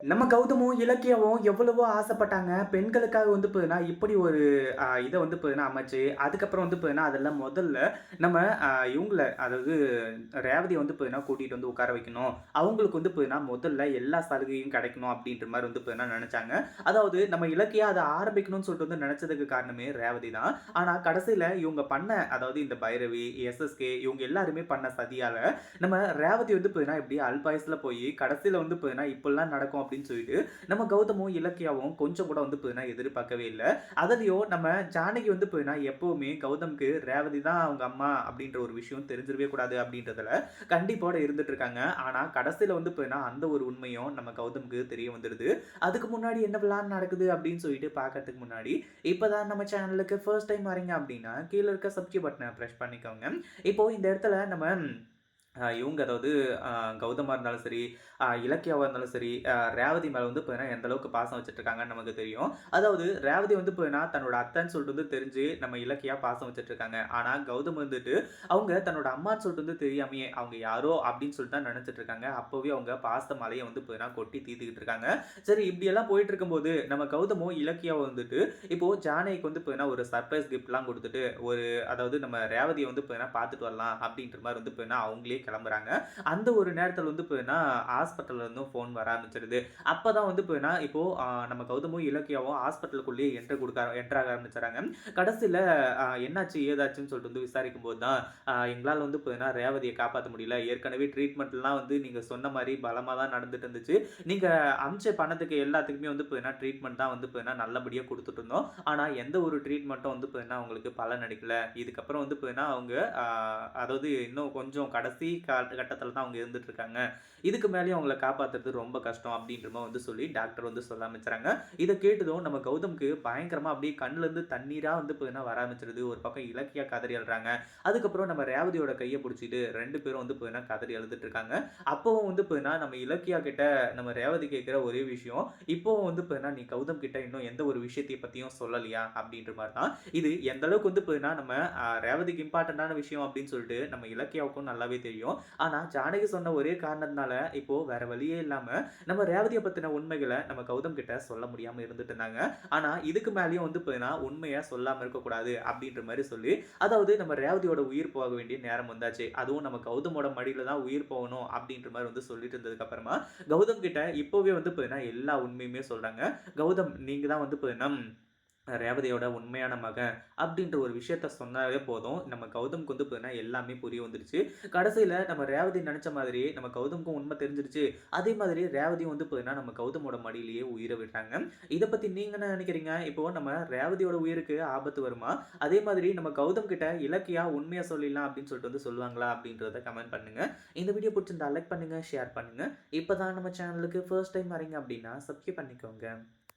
நம்ம கௌதமும் இலக்கியமும் எவ்வளவோ ஆசைப்பட்டாங்க. பெண்களுக்காக வந்து போதுனா இப்படி ஒரு இதை வந்து போதுன்னா அமைச்சு அதுக்கப்புறம் வந்து போதுனா அதெல்லாம் முதல்ல நம்ம இவங்கள அதாவது ரேவதியை வந்து போதுனா கூட்டிகிட்டு வந்து உட்கார வைக்கணும். அவங்களுக்கு வந்து போதுனா முதல்ல எல்லா சலுகையும் கிடைக்கணும் அப்படின்ற மாதிரி வந்து போதுனா நினச்சாங்க. அதாவது நம்ம இலக்கியம் அதை ஆரம்பிக்கணும்னு சொல்லிட்டு வந்து நினச்சதுக்கு காரணமே ரேவதி தான். ஆனால் கடைசியில் இவங்க பண்ண அதாவது இந்த பைரவி எஸ்எஸ்கே இவங்க எல்லாருமே பண்ண சதியால் நம்ம ரேவதி வந்து போதுனா இப்படி அல்பாயஸில் போய் கடைசியில் வந்து போதுனா இப்படிலாம் நடக்கும் அப்படின்னு சொல்லிட்டு நம்ம கௌதமும் இலக்கியாவும் கொஞ்சம் கூட வந்து போதுனா எதிர்பார்க்கவே இல்லை. அதுலேயும் நம்ம ஜானகி வந்து போதுனா எப்போவுமே கௌதம்க்கு ரேவதி தான் அவங்க அம்மா அப்படின்ற ஒரு விஷயம் தெரிஞ்சிடவே கூடாது அப்படின்றதுல கண்டிப்போட இருந்துட்டு இருக்காங்க. ஆனால் கடைசியில் வந்து போதுனா அந்த ஒரு உண்மையும் நம்ம கௌதம்க்கு தெரிய வந்துடுது. அதுக்கு முன்னாடி என்ன பிளான் நடக்குது அப்படின்னு சொல்லிட்டு பார்க்கறதுக்கு முன்னாடி இப்போதான் நம்ம சேனலுக்கு ஃபர்ஸ்ட் டைம் வரீங்க அப்படின்னா கீழே இருக்க சப்ஸ்கிரைப் பட்டனை ப்ரெஸ் பண்ணிக்கோங்க. இப்போ இந்த இடத்துல நம்ம இவங்க அதாவது கௌதமாக இருந்தாலும் சரி இலக்கியாவாக இருந்தாலும் சரி ரேவதி மேலே வந்து போய்னா எந்த அளவுக்கு பாசம் வச்சுட்டு இருக்காங்கன்னு நமக்கு தெரியும். அதாவது ரேவதி வந்து போய்னா தன்னோட அத்தைன்னு சொல்லிட்டு வந்து தெரிஞ்சு நம்ம இலக்கியா பாசம் வச்சுட்ருக்காங்க. ஆனால் கௌதம் வந்துட்டு அவங்க தன்னோட அம்மான்னு சொல்லிட்டு வந்து தெரியாமையே அவங்க யாரோ அப்படின்னு சொல்லிட்டு தான் நினைச்சிட்டு இருக்காங்க அப்போவே அவங்க பாச மலையை வந்து போயினா கொட்டி தீத்துக்கிட்டு இருக்காங்க. சரி இப்படியெல்லாம் போயிட்டு இருக்கும்போது நம்ம கௌதமும் இலக்கியாவை வந்துட்டு இப்போது ஜானகிக்கு வந்து போயினா ஒரு சர்ப்ரைஸ் கிஃப்ட்லாம் கொடுத்துட்டு ஒரு அதாவது நம்ம ரேவதியை வந்து போயினா பார்த்துட்டு வரலாம் அப்படின்ற மாதிரி வந்து போயினா அவங்களே கிளம்புறாங்க. அந்த ஒரு நேரத்தில் வந்து போயினா ஹாஸ்பிட்டல்ல இருந்தும் ஃபோன் வர ஆரம்பிச்சிருது. அப்போ தான் வந்து போயினா இப்போது நம்ம கௌதமும் இலக்கியாவும் ஹாஸ்பிட்டலுக்குள்ளேயே என்ட்ரு கொடுக்க என்ட்ராக ஆரம்பிச்சிடறாங்க. கடைசியில் என்னாச்சு ஏதாச்சுன்னு சொல்லிட்டு வந்து விசாரிக்கும் போது தான் எங்களால் வந்து போயினா ரேவதியை காப்பாற்ற முடியல. ஏற்கனவே ட்ரீட்மெண்ட்லாம் வந்து நீங்கள் சொன்ன மாதிரி பலமாக தான் நடந்துட்டு இருந்துச்சு. நீங்கள் அமிச்ச பணத்துக்கு எல்லாத்துக்குமே வந்து போயினா ட்ரீட்மெண்ட் தான் வந்து போயினா நல்லபடியாக கொடுத்துட்டு இருந்தோம். ஆனால் எந்த ஒரு ட்ரீட்மெண்ட்டும் வந்து போயினா அவங்களுக்கு பலன் அடிக்கல இதுக்கப்புறம் வந்து போயினா அவங்க அதாவது இன்னும் கொஞ்சம் கடைசி கட்டத்தில் தான் அவங்க இருந்துட்டு இருக்காங்க இதுக்கு மேலேயும் அவங்கள காப்பாற்றுறது ரொம்ப கஷ்டம் அப்படின்ற மாதிரி வந்து சொல்லி டாக்டர் வந்து சொல்ல ஆரம்பிச்சுறாங்க. இதை கேட்டதும் நம்ம கௌதம்க்கு பயங்கரமாக அப்படியே கண்ணுலேருந்து தண்ணீராக வந்து போயினா வர ஆரம்பிச்சிருது. ஒரு பக்கம் இலக்கியா கதறி அழுறாங்க. அதுக்கப்புறம் நம்ம ரேவதியோட கையை பிடிச்சிட்டு ரெண்டு பேரும் வந்து போயினா கதறி எழுதிட்டு இருக்காங்க அப்போவும் வந்து போயினா நம்ம இலக்கியா கிட்ட நம்ம ரேவதி கேட்குற ஒரே விஷயம் இப்போவும் வந்து போயினா நீ கௌதம் கிட்ட இன்னும் எந்த ஒரு விஷயத்தையும் பற்றியும் சொல்லலையா அப்படின்ற மாதிரி தான். இது எந்த அளவுக்கு வந்து போயினா நம்ம ரேவதிக்கு இம்பார்ட்டண்ட்டான விஷயம் அப்படின்னு சொல்லிட்டு நம்ம இலக்கியாவுக்கும் நல்லாவே தெரியும். ஆனால் ஜானகி சொன்ன ஒரே காரணத்தினால இப்போது வேற வழியே இல்லாமல் நம்ம ரேவதியை பற்றின உண்மைகளை நம்ம கௌதம் கிட்ட சொல்ல முடியாமல் இருந்துட்டு இருந்தாங்க. ஆனால் இதுக்கு மேலேயும் வந்து பார்த்தீங்கன்னா உண்மையாக சொல்லாமல் இருக்கக்கூடாது அப்படின்ற மாதிரி சொல்லி அதாவது நம்ம ரேவதியோட உயிர் போக வேண்டிய நேரம் வந்தாச்சு. அதுவும் நம்ம கௌதமோட மடியில் தான் உயிர் போகணும் அப்படின்ற மாதிரி வந்து சொல்லிட்டு இருந்ததுக்கப்புறமா கௌதம் கிட்ட இப்போவே வந்து பார்த்தீங்கன்னா எல்லா உண்மையுமே சொல்கிறாங்க கௌதம் நீங்கள் தான் வந்து பார்த்தீங்கன்னா ரேவதியோட உண்மையான மகன் அப்படின்ற ஒரு விஷயத்த சொன்னாலே போதும். நம்ம கௌதம்க்கு வந்து போயினா எல்லாமே புரிய வந்துருச்சு. கடைசியில் நம்ம ரேவதி நினச்ச மாதிரி நம்ம கௌதம்க்கும் உண்மை தெரிஞ்சிருச்சு. அதே மாதிரி ரேவதியும் வந்து போயினா நம்ம கௌதமோட மடியிலேயே உயிரை விட்டாங்க. இதை பற்றி நீங்கள் என்ன நினைக்கிறீங்க? இப்போ நம்ம ரேவதியோட உயிருக்கு ஆபத்து வருமா? அதே மாதிரி நம்ம கௌதம் கிட்ட இலக்கியா உண்மையாக சொல்லிடலாம் அப்படின்னு சொல்லிட்டு வந்து சொல்லுவாங்களா அப்படின்றத கமெண்ட் பண்ணுங்க. இந்த வீடியோ பிடிச்சிருந்தா லைக் பண்ணுங்க ஷேர் பண்ணுங்க. இப்போதான் நம்ம சேனலுக்கு ஃபர்ஸ்ட் டைம் வரீங்க அப்படின்னா சப்ஸ்கிரைப் பண்ணிக்கோங்க.